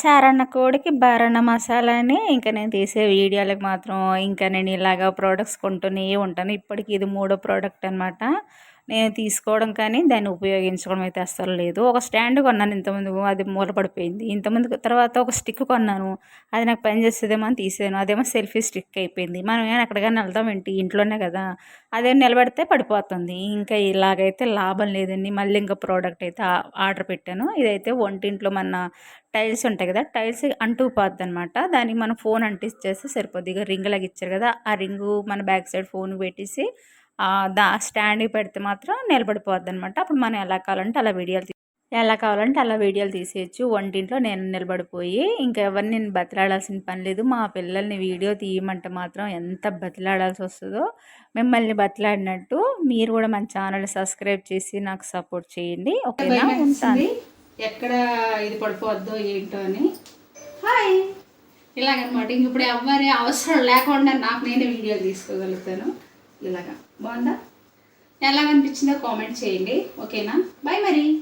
చారన్న కోడికి బారన్న మసాలా అని ఇంకా నేను తీసే వీడియోలకు మాత్రం ఇంకా నేను ఇలాగ ప్రోడక్ట్స్ కొంటూనే ఉంటాను. ఇప్పటికి ఇది మూడో ప్రోడక్ట్ అనమాట నేను తీసుకోవడం కానీ దాన్ని ఉపయోగించడం అయితే అస్సలు లేదు. ఒక స్టాండ్ కొన్నాను ఇంతమంది అది మూలపడిపోయింది. ఇంతమంది తర్వాత ఒక స్టిక్ కొన్నాను. అది నాకు పని చేసేదేమో అని తీసాను. అదేమో సెల్ఫీ స్టిక్ అయిపోయింది. మనం ఏమైనా ఎక్కడికైనా వెళ్దాం ఏంటి? ఇంట్లోనే కదా. అదే నిలబడితే పడిపోతుంది. ఇంకా ఇలాగైతే లాభం లేదండి. మళ్ళీ ఇంకా ప్రోడక్ట్ అయితే ఆర్డర్ పెట్టాను. ఇదైతే వంటింట్లో మన టైల్స్ ఉంటాయి కదా టైల్స్ అంటుకుపోద్ది అనమాట దానికి మనం ఫోన్ అంటించేస్తే సరిపోద్ది. ఇక రింగ్ లాగా ఇచ్చారు కదా ఆ రింగు మన బ్యాక్ సైడ్ ఫోన్ పెట్టేసి దా స్టాండ్కి పెడితే మాత్రం నిలబడిపోద్ది అనమాట అప్పుడు మనం ఎలా కావాలంటే అలా వీడియోలు ఎలా కావాలంటే అలా వీడియోలు తీసేయచ్చు. వంటింట్లో నేను నిలబడిపోయి ఇంకా ఎవరిని నేను బతిలాడాల్సిన పని లేదు. మా పిల్లల్ని వీడియో తీయమంటే మాత్రం ఎంత బతిలాడాల్సి వస్తుందో మిమ్మల్ని బతిలాడినట్టు మీరు కూడా మన ఛానల్ సబ్స్క్రైబ్ చేసి నాకు సపోర్ట్ చేయండి. ఓకేనా? ఉంటాను. ఎక్కడ ఇది పడిపోద్దో ఏంటో అని. హాయ్. ఇలాగనమాట. ఇంక ఇప్పుడు ఎవ్వరి అవసరం లేకుండా నాకు నేనే వీడియోలు తీసుకోగలుగుతాను. ఇలాగా. బాగుందా? ఎలా అనిపించిందో కామెంట్ చేయండి. ఓకేనా? బాయ్ మరి.